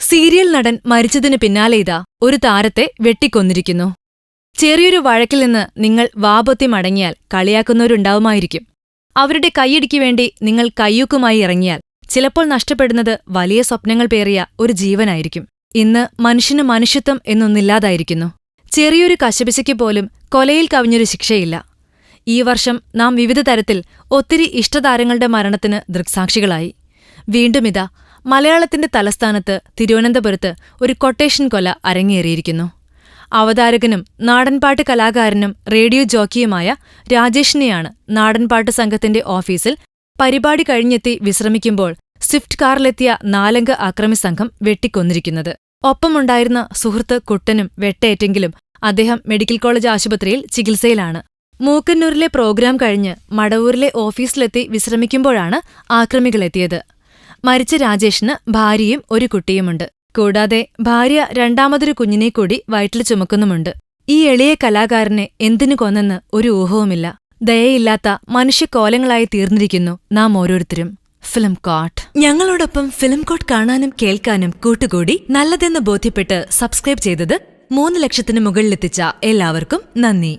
Serial നടൻ മരിച്ചതിന് പിന്നാലെ ഇതാ ഒരു താരത്തെ വെട്ടിക്കൊന്നിരിക്കുന്നു. ചെറിയൊരു വഴക്കിൽ നിന്ന് നിങ്ങൾ വാപൊത്തി മടങ്ങിയാൽ കളിയാക്കുന്നവരുണ്ടാവുമായിരിക്കും. അവരുടെ കൈയടിക്ക് വേണ്ടി നിങ്ങൾ കയ്യൂക്കുമായി ഇറങ്ങിയാൽ ചിലപ്പോൾ നഷ്ടപ്പെടുന്നത് വലിയ സ്വപ്നങ്ങൾ പേറിയ ഒരു ജീവനായിരിക്കും. ഇന്ന് മനുഷ്യന് മനുഷ്യത്വം എന്നൊന്നില്ലാതായിരിക്കുന്നു. ചെറിയൊരു കശപിശയ്ക്ക് പോലും കൊലയിൽ കവിഞ്ഞൊരു ശിക്ഷയില്ല. ഈ വർഷം നാം വിവിധ തരത്തിൽ ഒത്തിരി ഇഷ്ടതാരങ്ങളുടെ മരണത്തിന് ദൃക്സാക്ഷികളായി. വീണ്ടുമിതാ മലയാളത്തിന്റെ തലസ്ഥാനത്ത് തിരുവനന്തപുരത്ത് ഒരു കൊട്ടേഷൻ കൊല അരങ്ങേറിയിരിക്കുന്നു. അവതാരകനും നാടൻപാട്ട് കലാകാരനും റേഡിയോ ജോക്കിയുമായ രാജേഷിനെയാണ് നാടൻപാട്ട് സംഘത്തിന്റെ ഓഫീസിൽ പരിപാടി കഴിഞ്ഞെത്തി വിശ്രമിക്കുമ്പോൾ സ്വിഫ്റ്റ് കാറിലെത്തിയ നാലംഗ അക്രമി സംഘം വെട്ടിക്കൊന്നിരിക്കുന്നത്. ഒപ്പമുണ്ടായിരുന്ന സുഹൃത്ത് കുട്ടനും വെട്ടേറ്റെങ്കിലും അദ്ദേഹം മെഡിക്കൽ കോളേജ് ആശുപത്രിയിൽ ചികിത്സയിലാണ്. മൂക്കന്നൂരിലെ പ്രോഗ്രാം കഴിഞ്ഞ് മടവൂരിലെ ഓഫീസിലെത്തി വിശ്രമിക്കുമ്പോഴാണ് ആക്രമികളെത്തിയത്. മരിച്ച രാജേഷിന് ഭാര്യയും ഒരു കുട്ടിയുമുണ്ട്. കൂടാതെ ഭാര്യ രണ്ടാമതൊരു കുഞ്ഞിനെ കൂടി വയറ്റിൽ ചുമക്കുന്നുമുണ്ട്. ഈ എളിയ കലാകാരനെ എന്തിനു കൊന്നെന്ന് ഒരു ഊഹവുമില്ല. ദയയില്ലാത്ത മനുഷ്യക്കോലങ്ങളായി തീർന്നിരിക്കുന്നു നാം ഓരോരുത്തരും. ഫിലിം കോട്ട്. ഞങ്ങളോടൊപ്പം ഫിലിം കോട്ട് കാണാനും കേൾക്കാനും കൂട്ടുകൂടി നല്ലതെന്ന് ബോധ്യപ്പെട്ട് സബ്സ്ക്രൈബ് ചെയ്തത് മൂന്ന് ലക്ഷത്തിന് മുകളിലെത്തിച്ച എല്ലാവർക്കും നന്ദി.